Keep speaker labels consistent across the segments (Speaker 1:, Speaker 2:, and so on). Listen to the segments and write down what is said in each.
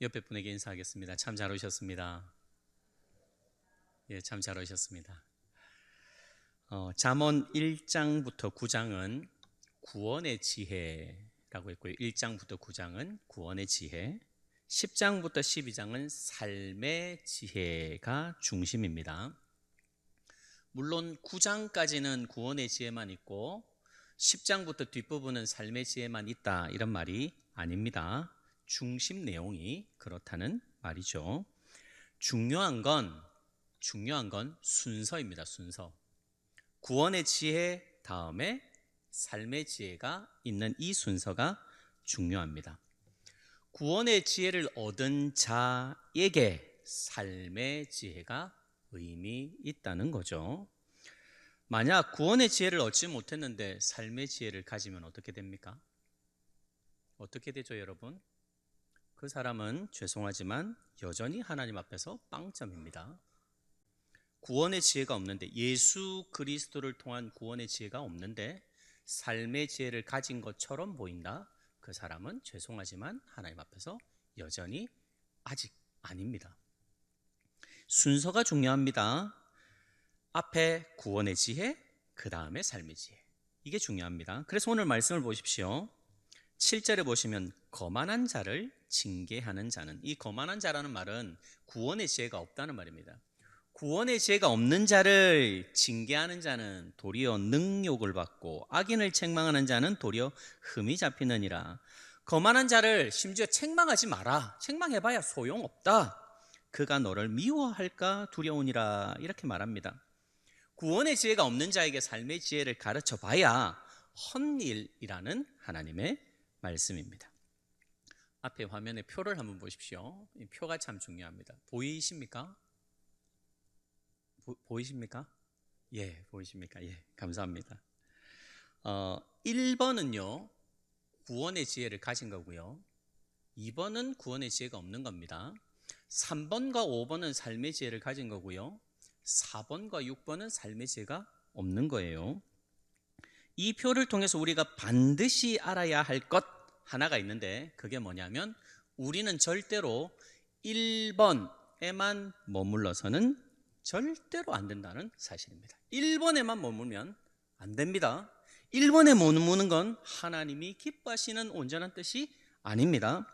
Speaker 1: 옆에 분에게 인사하겠습니다. 참 잘 오셨습니다. 예, 참 잘 오셨습니다. 어, 잠언 1장부터 9장은 구원의 지혜라고 했고요. 1장부터 9장은 구원의 지혜, 10장부터 12장은 삶의 지혜가 중심입니다. 물론 9장까지는 구원의 지혜만 있고 10장부터 뒷부분은 삶의 지혜만 있다 이런 말이 아닙니다. 중심 내용이 그렇다는 말이죠. 중요한 건 중요한 건 순서입니다. 순서. 구원의 지혜 다음에 삶의 지혜가 있는 이 순서가 중요합니다. 구원의 지혜를 얻은 자에게 삶의 지혜가 의미 있다는 거죠. 만약 구원의 지혜를 얻지 못했는데 삶의 지혜를 가지면 어떻게 됩니까? 어떻게 되죠, 여러분? 그 사람은 죄송하지만 여전히 하나님 앞에서 빵점입니다. 구원의 지혜가 없는데 예수 그리스도를 통한 구원의 지혜가 없는데 삶의 지혜를 가진 것처럼 보인다. 그 사람은 죄송하지만 하나님 앞에서 여전히 아직 아닙니다. 순서가 중요합니다. 앞에 구원의 지혜, 그 다음에 삶의 지혜. 이게 중요합니다. 그래서 오늘 말씀을 보십시오. 7절에 보시면 거만한 자를 징계하는 자는 이 거만한 자라는 말은 구원의 지혜가 없다는 말입니다. 구원의 지혜가 없는 자를 징계하는 자는 도리어 능욕을 받고 악인을 책망하는 자는 도리어 흠이 잡히느니라. 거만한 자를 심지어 책망하지 마라. 책망해봐야 소용없다. 그가 너를 미워할까 두려우니라. 이렇게 말합니다. 구원의 지혜가 없는 자에게 삶의 지혜를 가르쳐 봐야 헛일이라는 하나님의 말씀입니다. 앞에 화면에 표를 한번 보십시오. 이 표가 참 중요합니다. 보이십니까? 보, 이십니까 예, 보이십니까? 예, 감사합니다. 어, 1번은요, 구원의 지혜를 가진 거고요. 2번은 구원의 지혜가 없는 겁니다. 3번과 5번은 삶의 지혜를 가진 거고요. 4번과 6번은 삶의 지혜가 없는 거예요. 이 표를 통해서 우리가 반드시 알아야 할 것 하나가 있는데 그게 뭐냐면 우리는 절대로 1번에만 머물러서는 절대로 안 된다는 사실입니다. 1번에만 머물면 안 됩니다. 1번에 머무는 건 하나님이 기뻐하시는 온전한 뜻이 아닙니다.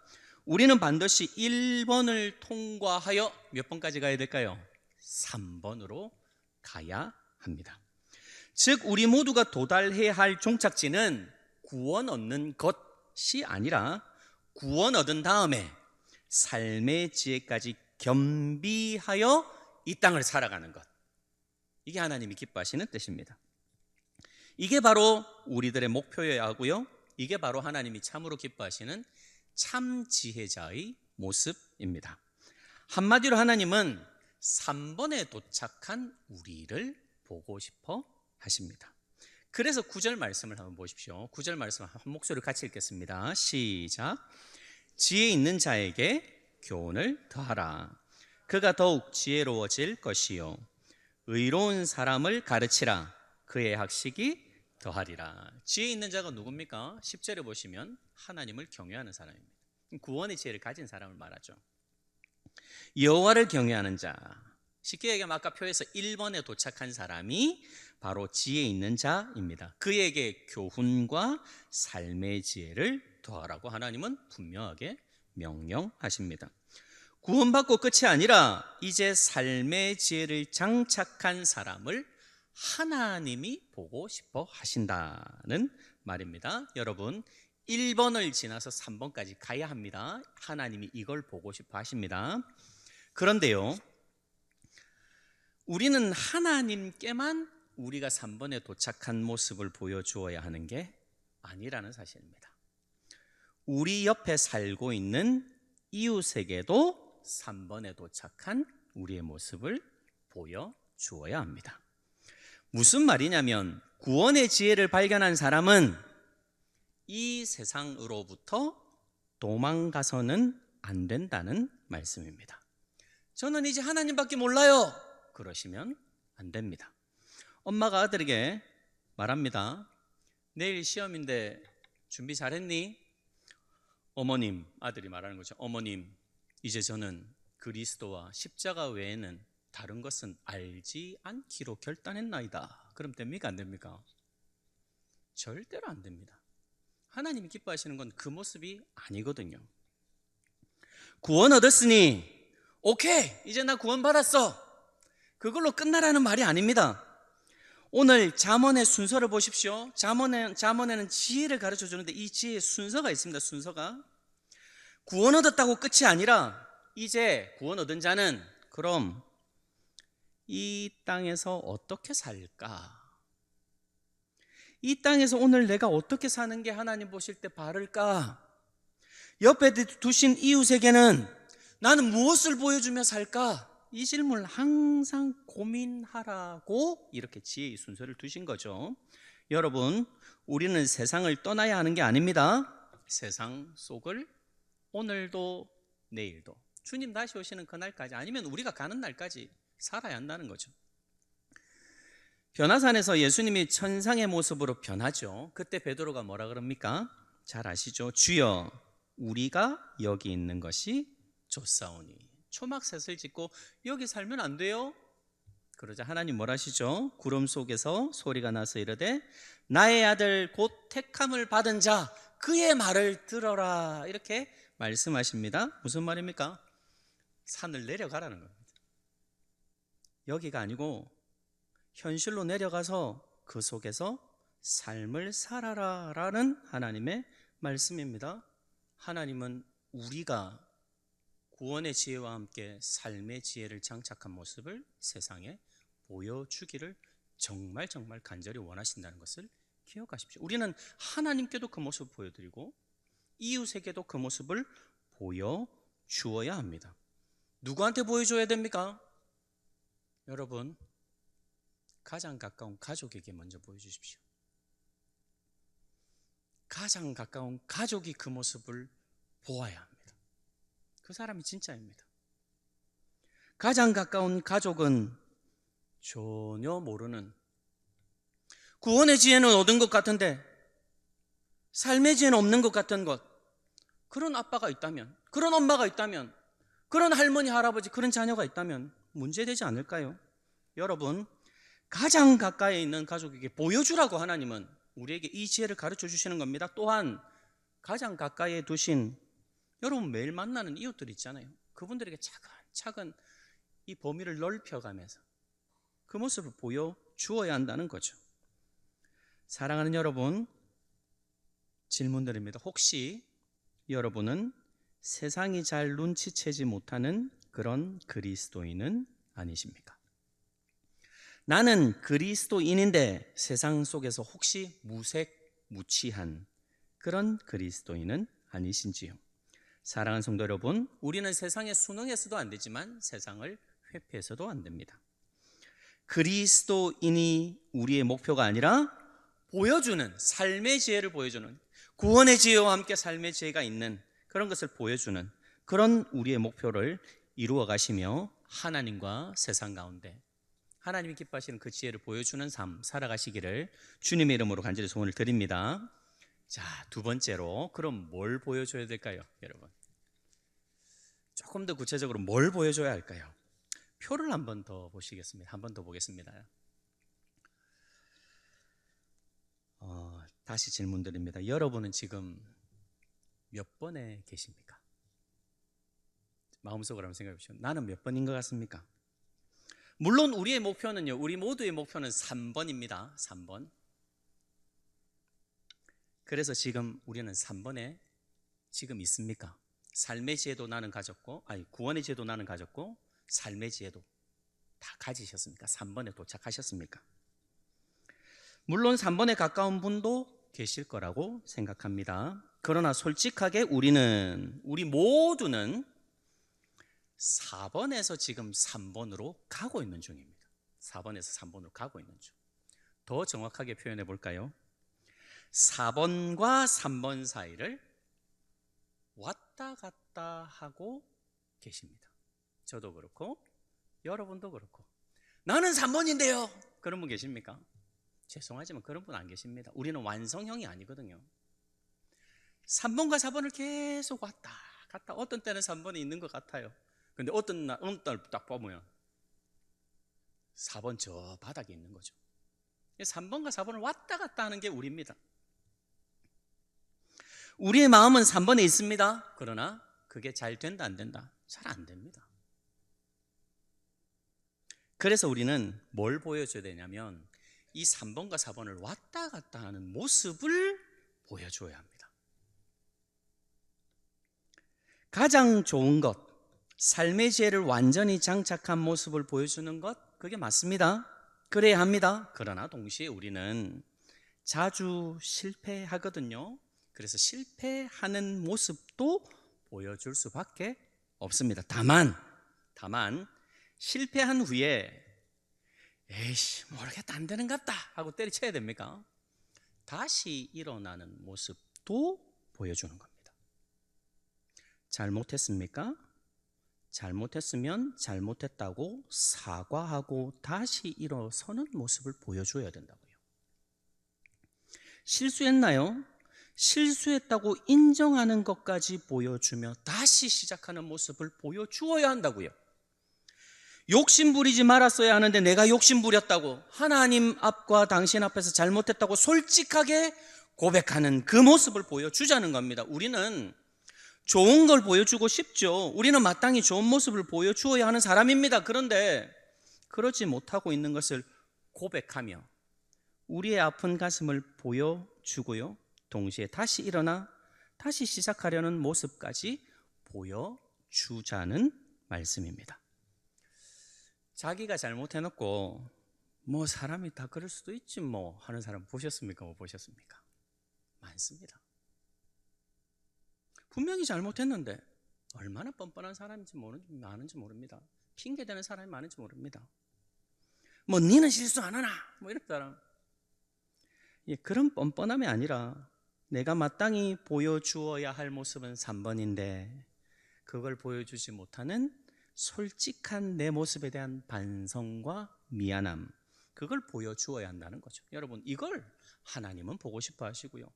Speaker 1: 우리는 반드시 1번을 통과하여 몇 번까지 가야 될까요? 3번으로 가야 합니다. 즉, 우리 모두가 도달해야 할 종착지는 구원 얻는 것이 아니라 구원 얻은 다음에 삶의 지혜까지 겸비하여 이 땅을 살아가는 것. 이게 하나님이 기뻐하시는 뜻입니다. 이게 바로 우리들의 목표여야 하고요. 이게 바로 하나님이 참으로 기뻐하시는 참 지혜자의 모습입니다. 한마디로 하나님은 3번에 도착한 우리를 보고 싶어 하십니다. 그래서 9절 말씀을 한번 보십시오. 9절 말씀 한 목소리 같이 읽겠습니다. 시작. 지혜 있는 자에게 교훈을 더하라. 그가 더욱 지혜로워질 것이요 의로운 사람을 가르치라 그의 학식이 더하리라 지혜 있는 자가 누굽니까? 10절에 보시면 하나님을 경외하는 사람입니다 구원의 지혜를 가진 사람을 말하죠 여호와를 경외하는 자 쉽게 얘기하면 아까 표에서 1번에 도착한 사람이 바로 지혜 있는 자입니다 그에게 교훈과 삶의 지혜를 더하라고 하나님은 분명하게 명령하십니다 구원받고 끝이 아니라 이제 삶의 지혜를 장착한 사람을 하나님이 보고 싶어 하신다는 말입니다. 여러분, 1번을 지나서 3번까지 가야 합니다. 하나님이 이걸 보고 싶어 하십니다. 그런데요, 우리는 하나님께만 우리가 3번에 도착한 모습을 보여주어야 하는 게 아니라는 사실입니다. 우리 옆에 살고 있는 이웃에게도 3번에 도착한 우리의 모습을 보여주어야 합니다. 무슨 말이냐면 구원의 지혜를 발견한 사람은 이 세상으로부터 도망가서는 안 된다는 말씀입니다. 저는 이제 하나님밖에 몰라요. 그러시면 안 됩니다. 엄마가 아들에게 말합니다. 내일 시험인데 준비 잘했니? 어머님, 아들이 말하는 거죠. 어머님, 이제 저는 그리스도와 십자가 외에는 다른 것은 알지 않기로 결단했나이다. 그럼 됩니까? 안 됩니까? 절대로 안 됩니다. 하나님이 기뻐하시는 건 그 모습이 아니거든요. 구원 얻었으니, 오케이, 이제 나 구원 받았어. 그걸로 끝나라는 말이 아닙니다. 오늘 잠언의 순서를 보십시오. 잠언에, 잠언에는 지혜를 가르쳐 주는데 이 지혜의 순서가 있습니다. 순서가. 구원 얻었다고 끝이 아니라 이제 구원 얻은 자는 그럼 이 땅에서 어떻게 살까? 이 땅에서 오늘 내가 어떻게 사는 게 하나님 보실 때 바를까? 옆에 두신 이웃에게는 나는 무엇을 보여주며 살까? 이 질문을 항상 고민하라고 이렇게 지혜의 순서를 두신 거죠. 여러분, 우리는 세상을 떠나야 하는 게 아닙니다. 세상 속을 오늘도 내일도 주님 다시 오시는 그날까지 아니면 우리가 가는 날까지 살아야 한다는 거죠. 변화산에서 예수님이 천상의 모습으로 변하죠. 그때 베드로가 뭐라 그럽니까? 잘 아시죠? 주여, 우리가 여기 있는 것이 좋사오니. 초막셋을 짓고 여기 살면 안 돼요? 그러자 하나님 뭘 하시죠? 구름 속에서 소리가 나서 이르되 나의 아들 곧 택함을 받은 자 그의 말을 들어라 이렇게 말씀하십니다. 무슨 말입니까? 산을 내려가라는 겁니다. 여기가 아니고 현실로 내려가서 그 속에서 삶을 살아라라는 하나님의 말씀입니다. 하나님은 우리가 구원의 지혜와 함께 삶의 지혜를 장착한 모습을 세상에 보여주기를 정말 정말 간절히 원하신다는 것을 기억하십시오. 우리는 하나님께도 그 모습을 보여드리고 이웃에게도 그 모습을 보여주어야 합니다. 누구한테 보여줘야 됩니까? 여러분, 가장 가까운 가족에게 먼저 보여주십시오. 가장 가까운 가족이 그 모습을 보아야 합니다. 그 사람이 진짜입니다. 가장 가까운 가족은 전혀 모르는 구원의 지혜는 얻은 것 같은데 삶의 지혜는 없는 것 같은 것 그런 아빠가 있다면 그런 엄마가 있다면 그런 할머니 할아버지 그런 자녀가 있다면 문제되지 않을까요? 여러분 가장 가까이 있는 가족에게 보여주라고 하나님은 우리에게 이 지혜를 가르쳐 주시는 겁니다. 또한 가장 가까이에 두신 여러분 매일 만나는 이웃들 있잖아요. 그분들에게 차근차근 이 범위를 넓혀가면서 그 모습을 보여 주어야 한다는 거죠. 사랑하는 여러분, 질문드립니다. 혹시 여러분은 세상이 잘 눈치채지 못하는 그런 그리스도인은 아니십니까? 나는 그리스도인인데 세상 속에서 혹시 무색, 무취한 그런 그리스도인은 아니신지요? 사랑하는 성도 여러분, 우리는 세상에 순응해서도 안 되지만 세상을 회피해서도 안 됩니다. 그리스도인이 우리의 목표가 아니라 보여주는 삶의 지혜를 보여주는 구원의 지혜와 함께 삶의 지혜가 있는 그런 것을 보여주는 그런 우리의 목표를 이루어 가시며 하나님과 세상 가운데 하나님이 기뻐하시는 그 지혜를 보여주는 삶 살아가시기를 주님의 이름으로 간절히 소원을 드립니다. 자, 두 번째로 그럼 뭘 보여줘야 될까요, 여러분? 조금 더 구체적으로 뭘 보여줘야 할까요? 표를 한 번 더 보시겠습니다. 한 번 더 보겠습니다. 어, 다시 질문드립니다. 여러분은 지금 몇 번에 계십니까? 마음속으로 한번 생각해 보시죠. 나는 몇 번인 것 같습니까? 물론 우리의 목표는요, 우리 모두의 목표는 3번입니다. 3번. 그래서 지금 우리는 3번에 지금 있습니까? 삶의 지혜도 나는 가졌고, 아니, 구원의 지혜도 나는 가졌고, 삶의 지혜도 다 가지셨습니까? 3번에 도착하셨습니까? 물론 3번에 가까운 분도 계실 거라고 생각합니다. 그러나 솔직하게 우리는, 우리 모두는 4번에서 지금 3번으로 가고 있는 중입니다. 4번에서 3번으로 가고 있는 중. 더 정확하게 표현해 볼까요? 4번과 3번 사이를 왔다 갔다 하고 계십니다. 저도 그렇고 여러분도 그렇고 나는 3번인데요. 그런 분 계십니까? 죄송하지만 그런 분 안 계십니다. 우리는 완성형이 아니거든요. 3번과 4번을 계속 왔다 같다. 어떤 때는 3번이 있는 것 같아요. 근데 어떤 날, 어느 날딱 보면 4번 저 바닥에 있는 거죠. 3번과 4번을 왔다 갔다 하는 게 우리입니다. 우리의 마음은 3번에 있습니다. 그러나 그게 잘 된다, 안 된다? 잘 안 됩니다. 그래서 우리는 뭘 보여줘야 되냐면 이 3번과 4번을 왔다 갔다 하는 모습을 보여줘야 합니다. 가장 좋은 것, 삶의 지혜를 완전히 장착한 모습을 보여주는 것, 그게 맞습니다. 그래야 합니다. 그러나 동시에 우리는 자주 실패하거든요. 그래서 실패하는 모습도 보여줄 수밖에 없습니다. 다만, 다만, 실패한 후에 에이씨 모르겠다 안 되는 것 같다 하고 때려쳐야 됩니까? 다시 일어나는 모습도 보여주는 겁니다. 잘못했습니까? 잘못했으면 잘못했다고 사과하고 다시 일어서는 모습을 보여줘야 된다고요. 실수했나요? 실수했다고 인정하는 것까지 보여주며 다시 시작하는 모습을 보여주어야 한다고요. 욕심 부리지 말았어야 하는데 내가 욕심 부렸다고 하나님 앞과 당신 앞에서 잘못했다고 솔직하게 고백하는 그 모습을 보여주자는 겁니다. 우리는 좋은 걸 보여주고 싶죠. 우리는 마땅히 좋은 모습을 보여주어야 하는 사람입니다. 그런데 그러지 못하고 있는 것을 고백하며 우리의 아픈 가슴을 보여주고요. 동시에 다시 일어나 다시 시작하려는 모습까지 보여주자는 말씀입니다. 자기가 잘못해놓고 뭐 사람이 다 그럴 수도 있지 뭐 하는 사람 보셨습니까? 못 보셨습니까? 많습니다. 분명히 잘못했는데 얼마나 뻔뻔한 사람인지 많은지 모릅니다. 핑계 대는 사람이 많은지 모릅니다. 뭐 니는 실수 안 하나? 뭐 이런 사람. 예, 그런 뻔뻔함이 아니라 내가 마땅히 보여주어야 할 모습은 3번인데 그걸 보여주지 못하는 솔직한 내 모습에 대한 반성과 미안함 그걸 보여주어야 한다는 거죠. 여러분 이걸 하나님은 보고 싶어 하시고요.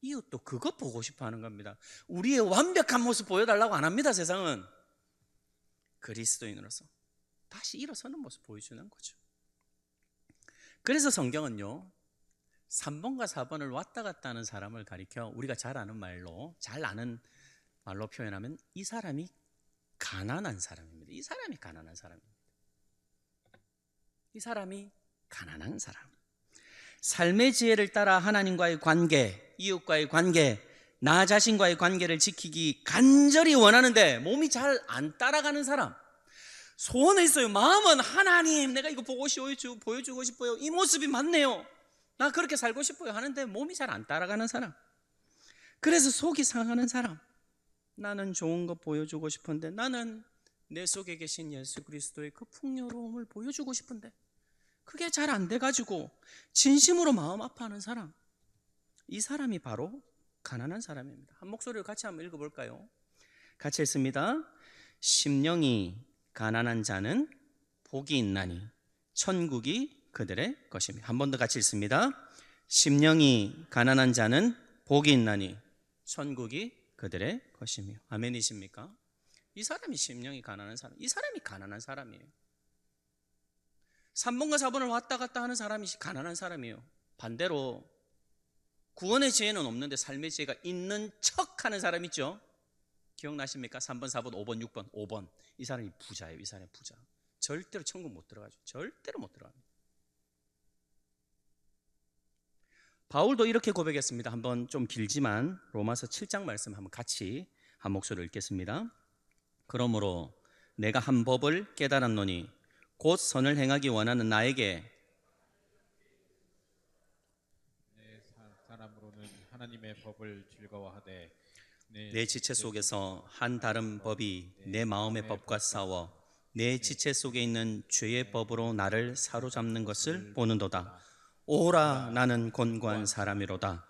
Speaker 1: 이웃도 그것 보고 싶어 하는 겁니다. 우리의 완벽한 모습 보여달라고 안 합니다, 세상은. 그리스도인으로서 다시 일어서는 모습 보여주는 거죠. 그래서 성경은요, 3번과 4번을 왔다 갔다 하는 사람을 가리켜 우리가 잘 아는 말로, 잘 아는 말로 표현하면 이 사람이 가난한 사람입니다. 이 사람이 가난한 사람입니다. 이 사람이 가난한 사람. 삶의 지혜를 따라 하나님과의 관계, 이웃과의 관계, 나 자신과의 관계를 지키기 간절히 원하는데 몸이 잘 안 따라가는 사람. 소원은 있어요. 마음은 하나님, 내가 이거 보고 싶어요. 보여주고 싶어요. 이 모습이 맞네요. 나 그렇게 살고 싶어요. 하는데 몸이 잘 안 따라가는 사람. 그래서 속이 상하는 사람. 나는 좋은 거 보여주고 싶은데 나는 내 속에 계신 예수 그리스도의 그 풍요로움을 보여주고 싶은데 그게 잘 안 돼가지고 진심으로 마음 아파하는 사람 이 사람이 바로 가난한 사람입니다 한 목소리를 같이 한번 읽어볼까요? 같이 읽습니다 심령이 가난한 자는 복이 있나니 천국이 그들의 것입니다 한 번 더 같이 읽습니다 심령이 가난한 자는 복이 있나니 천국이 그들의 것이며 아멘이십니까? 이 사람이 심령이 가난한 사람 이 사람이 가난한 사람이에요 3번과 4번을 왔다 갔다 하는 사람이 가난한 사람이에요. 반대로 구원의 지혜는 없는데 삶의 지혜가 있는 척 하는 사람 있죠? 기억나십니까? 3번, 4번, 5번, 6번, 5번. 이 사람이 부자예요. 이 사람이 부자. 절대로 천국 못 들어가죠. 절대로 못 들어갑니다. 바울도 이렇게 고백했습니다. 한번 좀 길지만 로마서 7장 말씀 한번 같이 한 목소리를 읽겠습니다. 그러므로 내가 한 법을 깨달았노니 곧 선을 행하기 원하는 나에게
Speaker 2: 내 사- 사람으로는 하나님의 법을 즐거워하되 내,
Speaker 1: 내 지체 속에서 한 다른 법이 내 마음의 법과 싸워 내 지체 속에 있는 죄의 법으로 나를 사로잡는 것을 보는도다. 오라 나는 곤고한 사람이로다.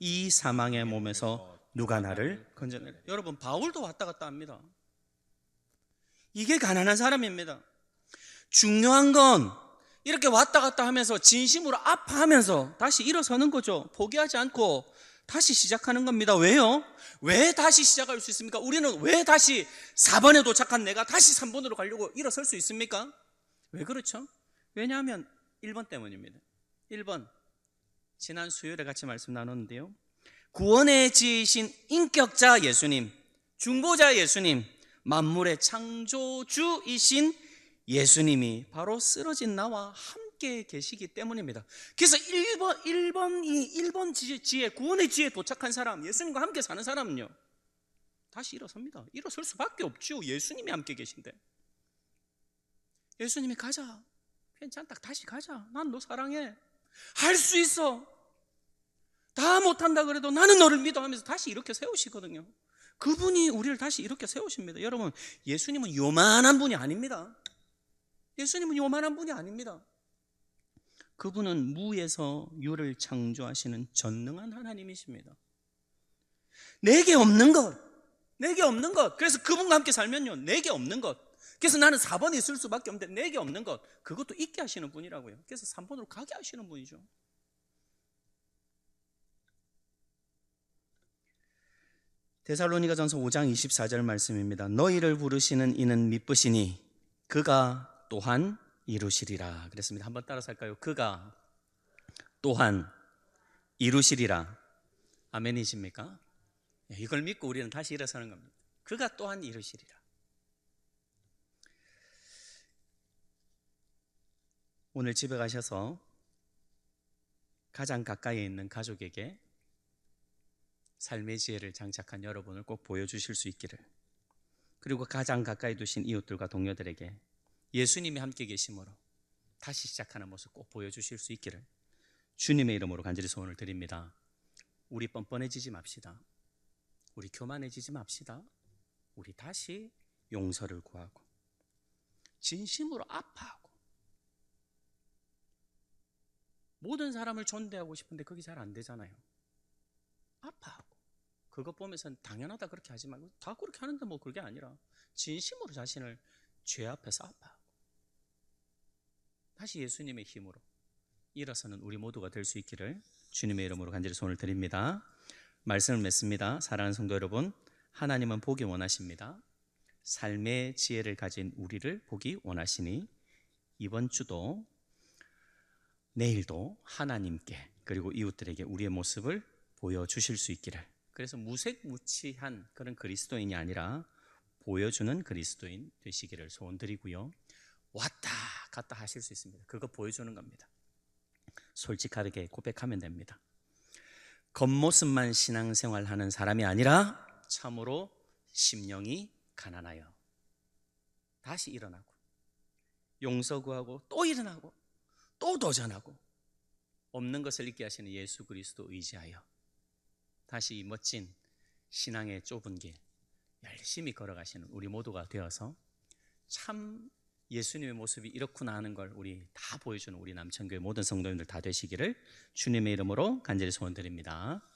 Speaker 1: 이 사망의 몸에서 누가 나를 건져내리? 여러분 바울도 왔다 갔다 합니다. 이게 가난한 사람입니다. 중요한 건 이렇게 왔다 갔다 하면서 진심으로 아파하면서 다시 일어서는 거죠. 포기하지 않고 다시 시작하는 겁니다. 왜요? 왜 다시 시작할 수 있습니까? 우리는 왜 다시 4번에 도착한 내가 다시 3번으로 가려고 일어설 수 있습니까? 왜 그렇죠? 왜냐하면 1번 때문입니다. 1번. 지난 수요일에 같이 말씀 나눴는데요. 구원의 지이신 인격자 예수님, 중보자 예수님, 만물의 창조주이신 예수님이 바로 쓰러진 나와 함께 계시기 때문입니다. 그래서 1번, 1번, 이 1번 지- 지혜, 구원의 지혜에 도착한 사람, 예수님과 함께 사는 사람은요, 다시 일어섭니다. 일어설 수밖에 없죠. 예수님이 함께 계신데. 예수님이 가자. 괜찮다. 다시 가자. 난 너 사랑해. 할 수 있어. 다 못한다 그래도 나는 너를 믿어 하면서 다시 이렇게 세우시거든요. 그분이 우리를 다시 이렇게 세우십니다. 여러분, 예수님은 요만한 분이 아닙니다. 예수님은 요만한 분이 아닙니다. 그분은 무에서 유를 창조하시는 전능한 하나님이십니다. 내게 없는 것, 내게 없는 것. 그래서 그분과 함께 살면요, 내게 없는 것. 그래서 나는 4번에 있을 수밖에 없는데 내게 없는 것. 그것도 있게 하시는 분이라고요. 그래서 3번으로 가게 하시는 분이죠. 데살로니가전서 5장 24절 말씀입니다. 너희를 부르시는 이는 미쁘시니 그가 또한 이루시리라. 그랬습니다. 한번 따라서 할까요? 그가 또한 이루시리라. 아멘이십니까? 예, 이걸 믿고 우리는 다시 일어서는 겁니다. 그가 또한 이루시리라. 오늘 집에 가셔서 가장 가까이에 있는 가족에게 삶의 지혜를 장착한 여러분을 꼭 보여주실 수 있기를. 그리고 가장 가까이 두신 이웃들과 동료들에게 예수님이 함께 계심으로 다시 시작하는 모습 꼭 보여주실 수 있기를 주님의 이름으로 간절히 소원을 드립니다. 우리 뻔뻔해지지 맙시다. 우리 교만해지지 맙시다. 우리 다시 용서를 구하고 진심으로 아파하고 모든 사람을 존대하고 싶은데 그게 잘 안 되잖아요. 아파하고 그것 보면서 당연하다 그렇게 하지 말고 다 그렇게 하는데 뭐 그게 아니라 진심으로 자신을 죄 앞에서 아파하고 다시 예수님의 힘으로 일어서는 우리 모두가 될 수 있기를 주님의 이름으로 간절히 손을 드립니다. 말씀을 맺습니다. 사랑하는 성도 여러분, 하나님은 보기 원하십니다. 삶의 지혜를 가진 우리를 보기 원하시니 이번 주도 내일도 하나님께 그리고 이웃들에게 우리의 모습을 보여주실 수 있기를. 그래서 무색무취한 그런 그리스도인이 아니라 보여주는 그리스도인 되시기를 소원드리고요. 왔다 갔다 하실 수 있습니다. 그거 보여주는 겁니다. 솔직하게 고백하면 됩니다. 겉모습만 신앙생활 하는 사람이 아니라 참으로 심령이 가난하여 다시 일어나고 용서 구하고 또 일어나고 또 도전하고 없는 것을 잊게 하시는 예수 그리스도 의지하여 다시 이 멋진 신앙의 좁은 길 열심히 걸어가시는 우리 모두가 되어서 참 예수님의 모습이 이렇구나 하는 걸 우리 다 보여주는 우리 남천교회 모든 성도님들 다 되시기를 주님의 이름으로 간절히 소원드립니다.